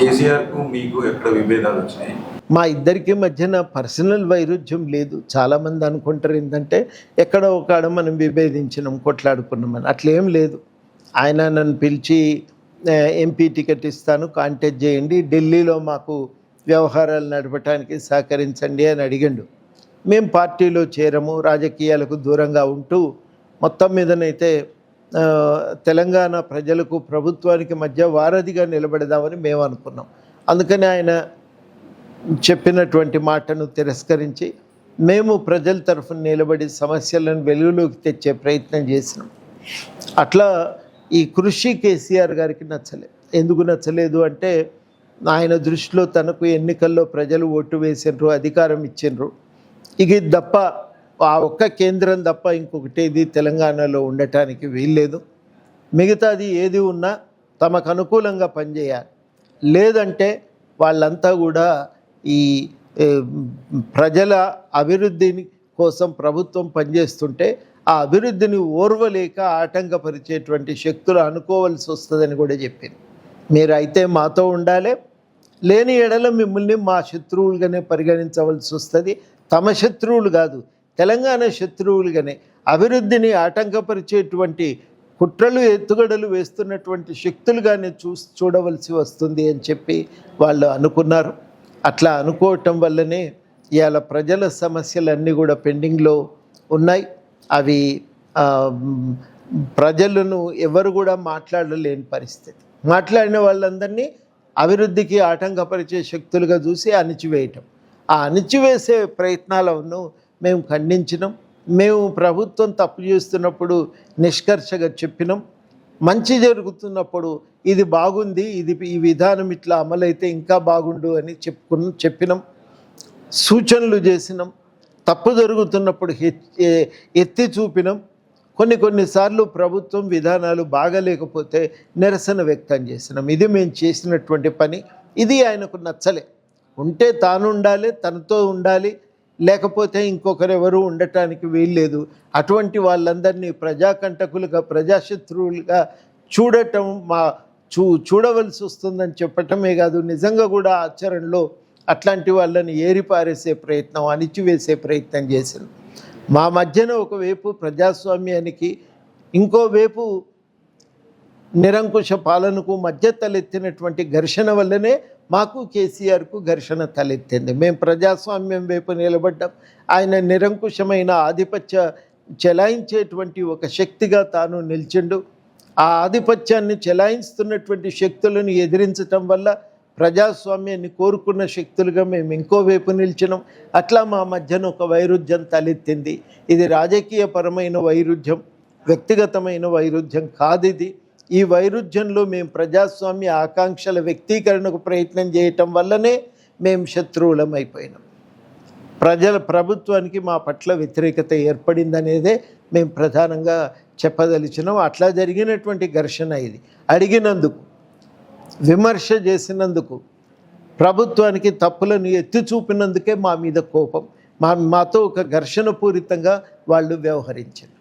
కేసీఆర్కు మీకు ఎక్కడ విభేదాలు వచ్చినాయి? మా ఇద్దరికి మధ్యన పర్సనల్ వైరుధ్యం లేదు. చాలామంది అనుకుంటారు ఏంటంటే ఎక్కడో ఒక మనం విభేదించినాం కొట్లాడుకున్నామని. అట్లేం లేదు. ఆయన నన్ను పిలిచి ఎంపీ టికెట్ ఇస్తాను కాంటాక్ట్ చేయండి. ఢిల్లీలో మాకు వ్యవహారాలు నడపడానికి సహకరించండి అని అడిగిండు. మేము పార్టీలో చేరము రాజకీయాలకు దూరంగా ఉంటూ మొత్తం మీదనైతే తెలంగాణ ప్రజలకు ప్రభుత్వానికి మధ్య వారధిగా నిలబడదామని మేము అనుకున్నాం. అందుకని ఆయన చెప్పినటువంటి మాటను తిరస్కరించి మేము ప్రజల తరఫున నిలబడి సమస్యలను వెలుగులోకి తెచ్చే ప్రయత్నం చేసినాం. అట్లా ఈ కృషి కేసీఆర్ గారికి నచ్చలేదు ఎందుకు నచ్చలేదు అంటే ఆయన దృష్టిలో తనకు ఎన్నికల్లో ప్రజలు ఓటు వేసిండ్రు అధికారం ఇచ్చిండ్రు. ఇక ఇది తప్ప ఆ ఒక్క కేంద్రం తప్ప ఇంకొకటి ఇది తెలంగాణలో ఉండటానికి వీల్లేదు. మిగతాది ఏది ఉన్నా తమకు అనుకూలంగా పనిచేయాలి. లేదంటే వాళ్ళంతా కూడా ఈ ప్రజల అభివృద్ధిని కోసం ప్రభుత్వం పనిచేస్తుంటే ఆ అభివృద్ధిని ఓర్వలేక ఆటంకపరిచేటువంటి శక్తులు అనుకోవాల్సి వస్తుందని కూడా చెప్పింది మీరు అయితే మాతో ఉండాలి. లేని ఎడల మిమ్మల్ని మా శత్రువులుగానే పరిగణించవలసి వస్తుంది. తమ శత్రువులు కాదు తెలంగాణ శత్రువులుగానే అభివృద్ధిని ఆటంకపరిచేటువంటి కుట్రలు ఎత్తుగడలు వేస్తున్నటువంటి శక్తులుగానే చూ చూడవలసి వస్తుంది అని చెప్పి వాళ్ళు అనుకున్నారు. అట్లా అనుకోవటం వల్లనే ఇవాళ ప్రజల సమస్యలన్నీ కూడా పెండింగ్లో ఉన్నాయి. అవి ప్రజలను ఎవరు కూడా మాట్లాడలేని పరిస్థితి. మాట్లాడిన వాళ్ళందరినీ అభివృద్ధికి ఆటంకపరిచే శక్తులుగా చూసి అణిచివేయటం. ఆ అణిచివేసే ప్రయత్నాలను మేము ఖండించినాం. మేము ప్రభుత్వం తప్పు చేస్తున్నప్పుడు నిష్కర్షగా చెప్పినాం. మంచి జరుగుతున్నప్పుడు ఇది బాగుంది ఇది ఈ విధానం ఇట్లా అమలైతే ఇంకా బాగుండు అని చెప్పుకున్న చెప్పినాం. సూచనలు చేసినాం. తప్పు జరుగుతున్నప్పుడు ఎత్తి చూపినాం. కొన్ని కొన్నిసార్లు ప్రభుత్వం విధానాలు బాగలేకపోతే నిరసన వ్యక్తం చేసినాం. ఇది మేము చేసినటువంటి పని. ఇది ఆయనకు నచ్చలే. ఉంటే తాను ఉండాలి తనతో ఉండాలి లేకపోతే ఇంకొకరెవరు ఉండటానికి వీల్లేదు. అటువంటి వాళ్ళందరినీ ప్రజాకంటకులుగా ప్రజాశత్రువులుగా చూడటం మా చూ చూడవలసి వస్తుందని చెప్పటమే కాదు నిజంగా కూడా ఆచరణలో అట్లాంటి వాళ్ళని ఏరిపారేసే ప్రయత్నం అణిచివేసే ప్రయత్నం చేసింది మా మధ్యన ఒకవైపు ప్రజాస్వామ్యానికి ఇంకోవైపు నిరంకుశ పాలనకు మధ్య తలెత్తినటువంటి ఘర్షణ వల్లనే మాకు కేసీఆర్కు ఘర్షణ తలెత్తింది. మేము ప్రజాస్వామ్యం వైపు నిలబడ్డాం. ఆయన నిరంకుశమైన ఆధిపత్య చెలాయించేటువంటి ఒక శక్తిగా తాను నిలిచిండు. ఆ ఆధిపత్యాన్ని చెలాయిస్తున్నటువంటి శక్తులను ఎదిరించటం వల్ల ప్రజాస్వామ్యాన్ని కోరుకున్న శక్తులుగా మేము ఇంకో వైపు నిలిచినాం. అట్లా మా మధ్యన ఒక వైరుధ్యం తలెత్తింది. ఇది రాజకీయపరమైన వైరుధ్యం వ్యక్తిగతమైన వైరుధ్యం కాదు ఇది. ఈ వైరుధ్యంలో మేము ప్రజాస్వామ్య ఆకాంక్షల వ్యక్తీకరణకు ప్రయత్నం చేయటం వల్లనే మేము శత్రువులం అయిపోయినాం ప్రజల ప్రభుత్వానికి మా పట్ల వ్యతిరేకత ఏర్పడిందనేదే మేము ప్రధానంగా చెప్పదలిచినాం. అట్లా జరిగినటువంటి ఘర్షణ ఇది. అడిగినందుకు విమర్శ చేసినందుకు ప్రభుత్వానికి తప్పులను ఎత్తి చూపినందుకే మా మీద కోపం. మా మాతో ఒక ఘర్షణ పూరితంగా వాళ్ళు వ్యవహరించారు